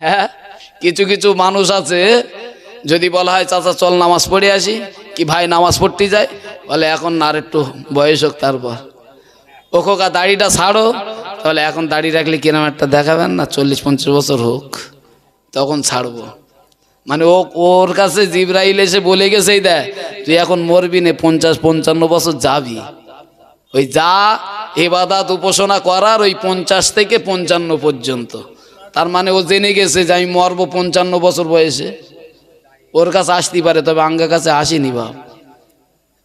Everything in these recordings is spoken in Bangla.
হ্যাঁ? কিছু কিছু মানুষ আছে, যদি বলা হয়, চাচা, চল নামাজ পড়ে আসি। কি ভাই নামাজ পড়তে যায়? বলে, এখন আর একটু বয়স হোক তারপর। ও খোকা, দাড়িটা ছাড়ো। তাহলে এখন দাড়ি রাখলে কিরম একটা দেখাবেন না? চল্লিশ, পঞ্চাশ বছর হোক, তখন ছাড়বো। মানে ও, ওর কাছে জিব্রাইল এসে বলে গেছেই দেয় তুই এখন মরবি নে, পঞ্চাশ, পঞ্চান্ন বছর যাবি। ওই যা এবাদাত উপাসনা করার ওই পঞ্চাশ থেকে পঞ্চান্ন পর্যন্ত। তার মানে ও জেনে গেছে যে আমি মরবো পঞ্চান্ন বছর বয়সে। ওর কাছে আসতেই পারে, তবে আঙ্গা কাছে আসেনি বাপ।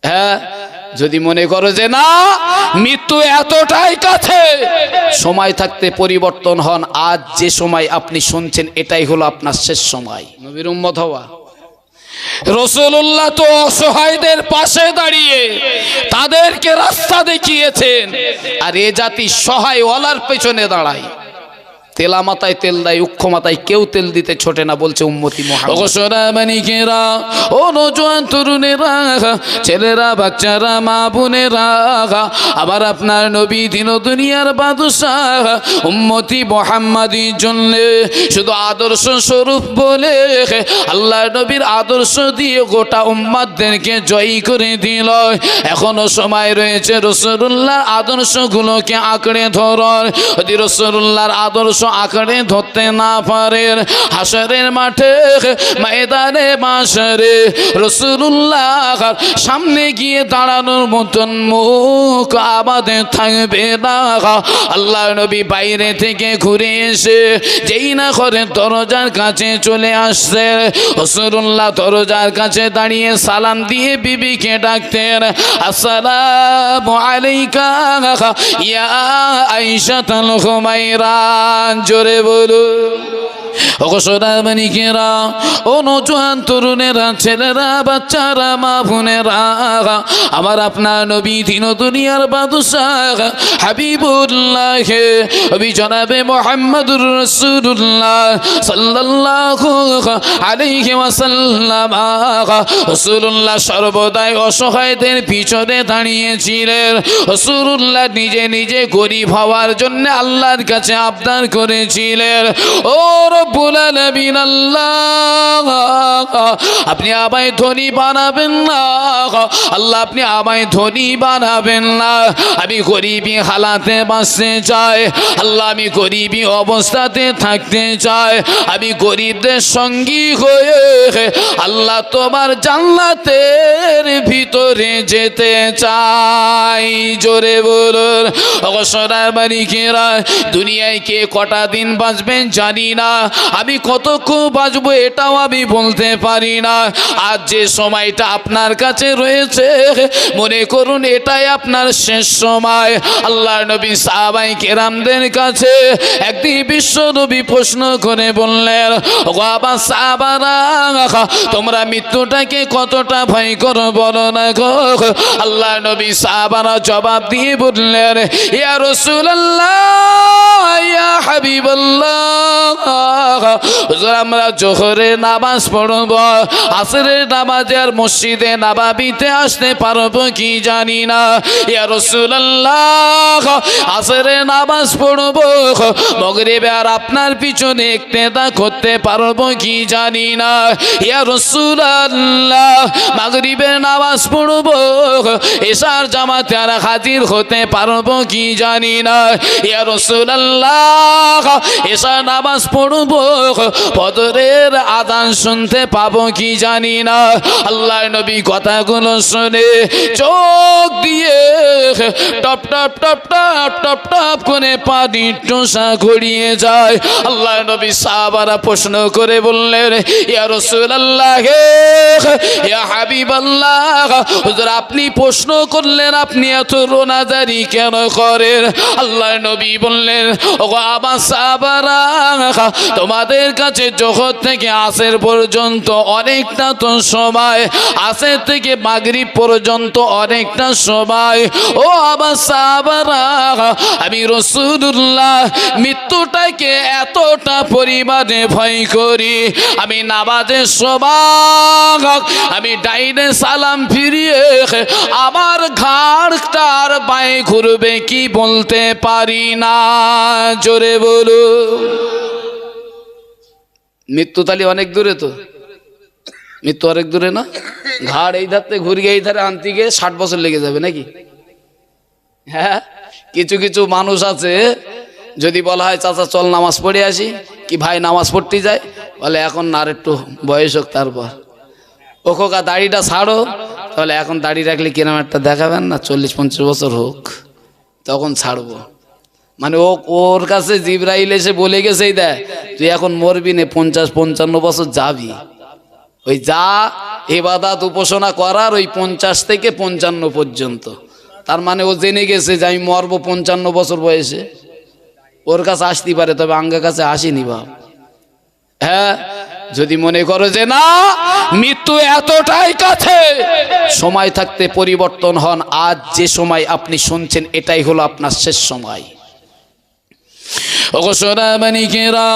হ্যাঁ যদি মনে করো যে না, মৃত্যু এতটাই কাছে, সময় থাকতে পরিবর্তন হন। আজ যে সময় আপনি শুনছেন, এটাই হলো আপনার শেষ সময়। নবীর উম্মত হওয়া। রসুল্লাহ তো অসহায়দের পাশে দাঁড়িয়ে তাদেরকে রাস্তা দেখিয়েছেন। আর এ জাতি সহায় ওয়ালার পেছনে দাঁড়ায়। তেলা মাথায় তেল দেয়, উক্ষ মাথায় কেউ তেল দিতে ছোটে না, বলছে উম্মতি মহামানিকেরা ও নজওয়ান তরুণেরা, ছেলেরা, বাচ্চারা, মা বোনেরা, আবার আপনার নবী দিন দুনিয়ার বাদশাহ, উম্মতি মোহাম্মদী জন্য শুধু আদর্শ স্বরূপ বলে আল্লাহ নবীর আদর্শ দিয়ে গোটা উম্মাদদেরকে জয়ী করে দিল। এখনও সময় রয়েছে রসুল্লাহ আদর্শগুলোকে আঁকড়ে যদি রসুল্লাহর আদর্শ আঁকড়ে ধরতে না পারেন। হাসরের মাঠে, ময়দানে মাসরে রসুল্লাহ সামনে গিয়ে দাঁড়ানোর মতন মুখ আমাদের থাকবে না। আল্লাহ নবী বাইরে থেকে ঘুরে এসে যেই না করে দরজার কাছে চলে আসছে। রসুল্লাহ দরজার কাছে দাঁড়িয়ে সালাম দিয়ে বিবিকে ডাকতেন, আসসালামু আলাইকা ইয়া আয়েশাতুল হুমায়রা। জোরে বলুন। ও নজওয়ান তরুণেরা, ছেলেরা, বাচ্চারা, মা বোনেরা, আমার আপনার নবী দিন দুনিয়ার বাদশাহ হাবিবুল্লাহ। নবী জনাবে মোহাম্মদুর রসুল্লাহ সাল্লাল্লাহু আলাইহি ওয়াসাল্লাম। রসুল্লাহ সর্বদাই অসহায়দের পিছনে দাঁড়িয়েছিলেন। রসুল্লাহ নিজে নিজে গরিব হওয়ার জন্য আল্লাহর কাছে আবদার করেছিলেন। ও আপনি আমায় ধনী বানাবেন না। আল্লাহ, আপনি আমায় ধনী বানাবেন না। আমি গরিবী হালাতে বাঁচতে চাই। আল্লাহ, আমি গরিবী অবস্থাতে থাকতে চাই। আমি গরিবদের সঙ্গী হয়ে আল্লাহ তোমার জান্নাতের ভিতরে যেতে চাই। জোরে বলুন অবসরার বাড়িকেরা দুনিয়ায় কে কটা দিন বাঁচবেন জানি না। আমি কতক্ষণ বাঁচবো এটাও আমি বলতে পারি না। আজ যে সময়টা আপনার কাছে রয়েছে, মনে করুন এটাই আপনার শেষ সময়। আল্লাহ নবী সাহাবাই কেরামদের কাছে একদিন বিশ্ব নবী প্রশ্ন করে বললেন "ও বাবা সাহাবারা, তোমরা মৃত্যুটাকে কতটা ভয় করো বলো না গো? আল্লাহ নবী সাহাবারা জবাব দিয়ে বললেন, ইয়া রাসূলুল্লাহ, ইয়া হাবিবাল্লাহ হুজুর, আমরা জোহরে নামাজ পড়ব, আসরের মসজিদে নাবাবিতে আসতে পারব কি জানি না। রাসূলুল্লাহ আসরে নামাজ পড়ব, মগরিবে আর আপনার পিছনে একতেদা করতে পারব কি জানি না। ইয়া রাসূলুল্লাহ মাগরিবের নামাজ পড়ব, এশার জামাতে আর হাজির হতে পারব কি জানি না। রাসূলুল্লাহ, এশার নামাজ পড়ব পদরের আদান শুনতে পাবো কি জানি না। আল্লাহ নবী কথাগুলো শুনে চোখ দিয়ে টপ টপ টপ টপ টপ টপ করে পানি টোসা গড়িয়ে যায়। আল্লাহ নবী প্রশ্ন করে বললেন, ইয়া আপনি প্রশ্ন করলেন, আপনি এত রোনাজারি কেন করেন? আল্লাহ নবী বললেন, ওগো আমার সাহাবারা তোমাদের কাছে জগৎ থেকে আসের পর্যন্ত অনেকটা তো সময়, আসের থেকে মাগরিব পর্যন্ত অনেকটা সময়। ও আবার সাবারা আমি রসুল্লাহ মৃত্যুটাকে এতটা পরিমাণে ভয় করি। আমি নামাজের সময় আমি ডাইনে সালাম ফিরিয়ে আমার ঘাড়টার বায়ে ঘুরবে কি বলতে পারি না। জোরে বলুন। মৃত্যু তালি অনেক দূরে তো। মৃত্যু অনেক দূরে না? ঘাড় এই ধারতে ঘুরিয়ে এই ধারে আনতে গিয়ে ষাট বছর লেগে যাবে নাকি? হ্যাঁ? কিছু কিছু মানুষ আছে, যদি বলা হয়, চাচা, চল নামাজ পড়ে আসি। কি ভাই নামাজ পড়তে যায়? বলে, এখন আর একটু বয়স হোক তারপর। ও খোকা, দাড়িটা ছাড়ো। তাহলে এখন দাড়ি রাখলে কিরম একটা দেখাবেন না? চল্লিশ পঞ্চাশ বছর হোক, তখন ছাড়বো। মানে ও, ওর কাছে জিব্রাইল এসে বলে গেছেই দেয় তুই এখন মরবি নে, পঞ্চাশ, পঞ্চান্ন বছর যাবি। ওই যা এবাদাত উপাসনা করার ওই পঞ্চাশ থেকে পঞ্চান্ন পর্যন্ত। তার মানে ও জেনে গেছে যে আমি মরবো পঞ্চান্ন বছর বয়সে। ওর কাছে আসতে পারে, তবে আঙ্গের কাছে আসেনি বাপ। হ্যাঁ যদি মনে করো যে না, মৃত্যু এতটাই কাছে, সময় থাকতে পরিবর্তন হন। আজ যে সময় আপনি শুনছেন, এটাই হলো আপনার শেষ সময়। ওগো সোনামানিকেরা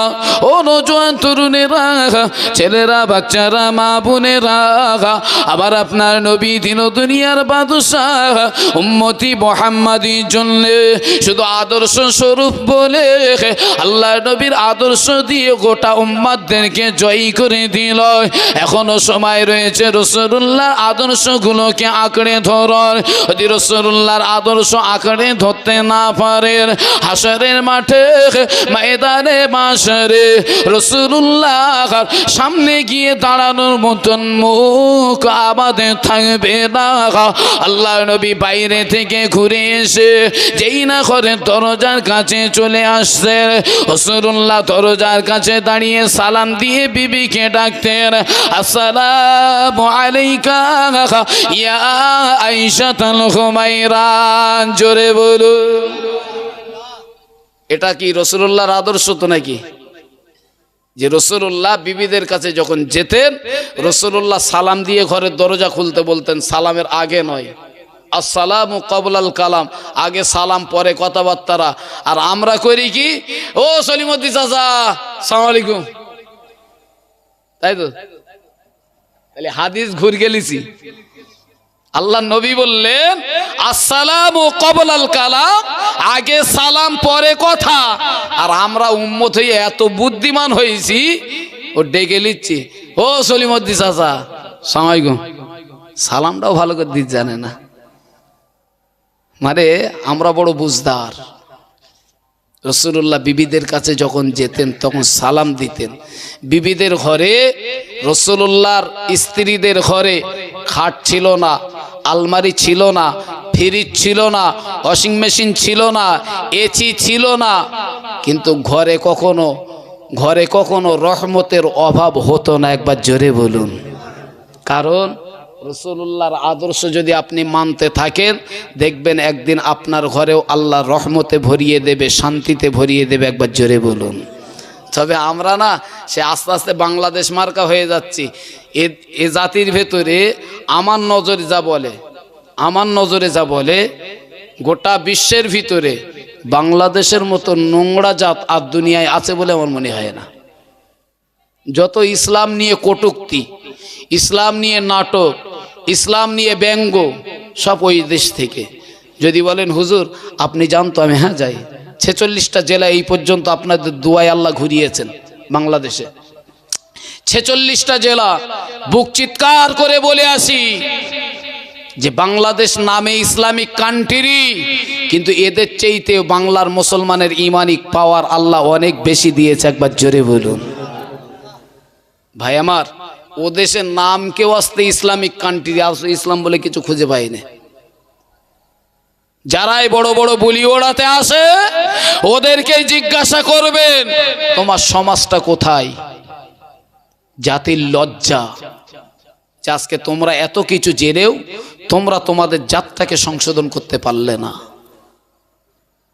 ও নজওয়ান তরুণেরা, ছেলেরা, বাচ্চারা, মা বোনেরা, আবার আপনার নবী দিন দুনিয়ার বাদশাহ, উম্মতি মোহাম্মদী জন্য শুধু আদর্শ স্বরূপ বলে আল্লাহ নবীর আদর্শ দিয়ে গোটা উম্মাদদেরকে জয়ী করে দিল। এখনও সময় রয়েছে রসুল্লাহর আদর্শগুলোকে আঁকড়ে ধরন যদি রসুল্লাহর আদর্শ আঁকড়ে ধরতে না পারেন হাসরের মাঠে ময়দানে মাসরে রসুল্লাহ সামনে গিয়ে দাঁড়ানোর মতন মুখ আমাদের থাকবে না। আল্লাহ নবী বাইরে থেকে ঘুরে এসে যেই না করে দরজার কাছে চলে আসছে। রসুল্লাহ দরজার কাছে দাঁড়িয়ে সালাম দিয়ে বিবিকে ডাকতেন, আসসালামু ইয়া আয়েশা তাল জোরে বলুন। এটা কি রসুল্লাহর আদর্শ তো নাকি? যে রসুল্লাহ বিবিদের কাছে যখন যেতেন রসুল্লাহ সালাম দিয়ে ঘরের দরজা খুলতে বলতেন, সালামের আগে নয়। আসসালাম কবলাল কালাম। আগে সালাম, পরে কথাবার্তারা। আর আমরা করি কি? ও সলিমদ্দি চাচা সালাম আলাইকুম। তাই তো? তাহলে হাদিস ঘুর গেলিছি আল্লাহ নবী বললেন, আসসালাম ও কবল আল কালাম। আগে সালাম, পরে কথা। আর আমরা উম্মত হয়ে এত বুদ্ধিমান হয়েছি, ও ডেকে নিচ্ছি। ও সলিমদ্দি চাচা সামাইকুম সালামটাও ভালো করে দিতে জানে না। মানে আমরা বড় বুঝদার। রসুল্লাহ বিবিদের কাছে যখন যেতেন, তখন সালাম দিতেন। বিবিদের ঘরে, রসুল্লাহর স্ত্রীদের ঘরে খাট ছিল না, আলমারি ছিল না, ফ্রিজ ছিল না, ওয়াশিং মেশিন ছিল না, এসি ছিল না। কিন্তু ঘরে কখনো ঘরে কখনো রহমতের অভাব হতো না, একবার জোরে বলুন। কারণ রসুল্লাহর আদর্শ যদি আপনি মানতে থাকেন, দেখবেন একদিন আপনার ঘরেও আল্লাহ রহমতে ভরিয়ে দেবে, শান্তিতে ভরিয়ে দেবে, একবার জোরে বলুন। তবে আমরা না, সে আস্তে আস্তে বাংলাদেশ মার্কা হয়ে যাচ্ছি। এ জাতির ভেতরে আমার নজরে যা বলে, আমার নজরে যা বলে, গোটা বিশ্বের ভিতরে বাংলাদেশের মতো নোংরা জাত আর দুনিয়ায় আছে বলে আমার মনে হয় না। যত ইসলাম নিয়ে কটুক্তি, ইসলাম নিয়ে নাটক, ইসলাম নিয়ে ব্যঙ্গ, সব ওই দেশ থেকে। যদি বলেন, হুজুর, আপনি জানতো আমি হ্যাঁ যাই। ছেচল্লিশটা জেলা এই পর্যন্ত আপনাদের দুয়ায় আল্লাহ ঘুরিয়েছেন বাংলাদেশে। ছেচল্লিশটা জেলা, বুক চিৎকার করে বলে আসি যে বাংলাদেশ নামে ইসলামিক কান্ট্রি, কিন্তু এদের চেয়েতে বাংলার মুসলমানের ইমানিক পাওয়ার আল্লাহ অনেক বেশি দিয়েছে, একবার জোরে বলুন। ভাই আমার, ও দেশের নাম কেউ আসতে ইসলামিক কান্ট্রি, আসলে ইসলাম বলে কিছু খুঁজে পাইনি যারাই বড় বড় বুলি ওড়াতে আসে ওদেরকে জিজ্ঞাসা করবেন, তোমার সমাজটা কোথায়? জাতির লজ্জা। আজকে তোমরা এত কিছু জেনেও তোমরা তোমাদের জাতটাকে সংশোধন করতে পারলে না।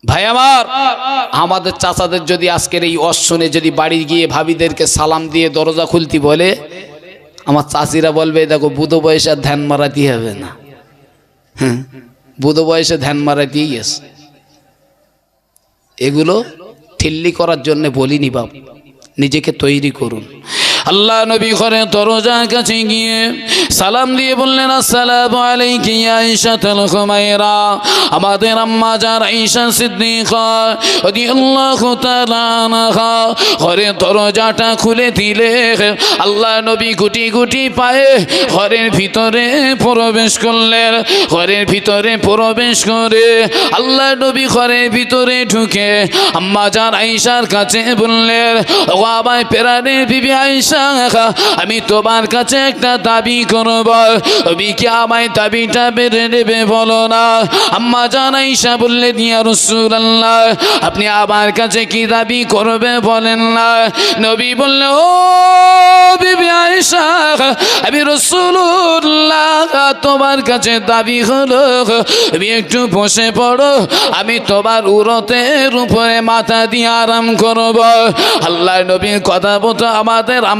ভাই আমার, আমাদের চাচাদের যদি আজকের এই অশ্বনে যদি বাড়ি গিয়ে ভাবিদেরকে সালাম দিয়ে দরজা খুলতি বলে, আমার চাচিরা বলবে, দেখো, বুধ বয়সে আর ধ্যান মারাতেই হবে না। হ্যাঁ বুধ বয়সে ধ্যান মারাতেই গেছে। এগুলো ঠিল্লি করার জন্য বলিনি বাপ। নিজেকে তৈরি করুন। আল্লাহ নবী ঘরে দরজার কাছে গিয়ে সালাম দিয়ে বললেন, আসসালামু আলাইকি ইয়া আয়েশাতুল খুমাইরা আমাদের আম্মা যার আয়েশা সিদ্দিকা রাদিয়াল্লাহু তাআলা আনহা ঘরে দরজাটা খুলে দিলে, আল্লাহ নবী গুটি গুটি পায়ে ঘরের ভিতরে প্রবেশ করলেন। ঘরের ভিতরে প্রবেশ করে আল্লাহ নবী ঘরের ভিতরে ঢুকে আম্মা যার আইসার কাছে বললেন, ও আমায় পেরানে বিবি আমি তোমার কাছে একটা দাবি করব। তুমি কি আমায় দাবিটা বেড়ে নেবে বলো না? আম্মা জান আইসা বললেন ইয়া রাসূলুল্লাহ, আপনি আমার কাছে কি দাবি করবে বলেন না? নবী বললে, ও বিবি আয়েশা, আমি রসুল্লাহ তোমার কাছে দাবি হলো, তুমি একটু বসে পড়ো, আমি তোমার উরতের উপরে মাথা দিয়ে আরাম করব। আল্লাহ নবীর কথা মতো আমাদের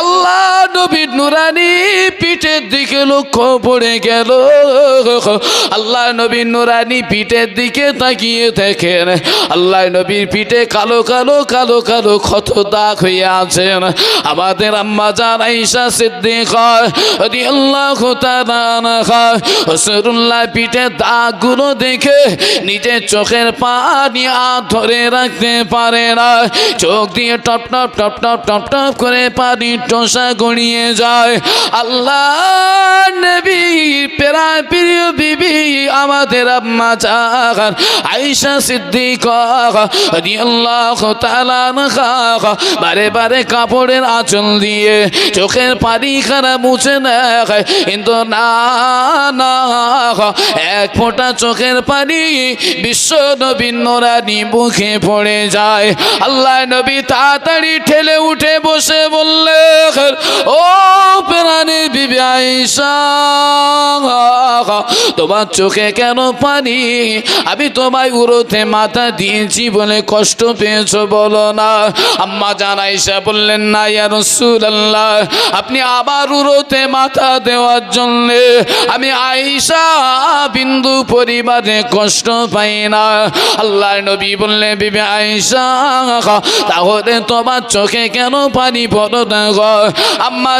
আল্লাহ নবী নুরানি লক্ষ্য পড়ে গেল। আল্লাহ নবী নুরানি পিঠের দিকে তাকিয়ে দেখেন। আল্লাহ নবীর পিঠে কালো কালো কালো কালো ক্ষত দাগ হয়ে আছেন আমাদের আম্মা যান আইসা সিদ্দিক আল্লাহ হসরুল্লাহ পিঠে দাগগুলো দেখে নিজের চোখের পানি আর ধরে রাখতে পারে না। চোখ দিয়ে টপ টপ টপ টপ টপ টপ করে পানি টোসা গড়িয়ে যায়। আল্লাহ আইসা কাপড়ের দিয়ে চোখের পানি মুছে কিন্তু না এক ফোঁটা চোখের পানি বিশ্ব নবীন নোরানি মুখে পড়ে যায়। আল্লাহ নবী তাড়াতাড়ি ঠেলে উঠে বসে বললে ও প্রাণী বিবি আয়েশা তোমার চোখে কেন পানি? আমি তোমায় উড়োতে মাথা দিয়েছি বলে কষ্ট পেয়েছ, বলো না। আম্মা জানাইসা বললেন, না ইয়া রাসূলুল্লাহ, আপনি আবার উড়োতে মাথা দেওয়ার জন্য আমি আয়েশা বিন্দু পরিবারে কষ্ট পাই না। আল্লাহ নবী বললে বিবি আইসা তাহলে তোমার চোখে কেন পানি পড়ো না আম্মা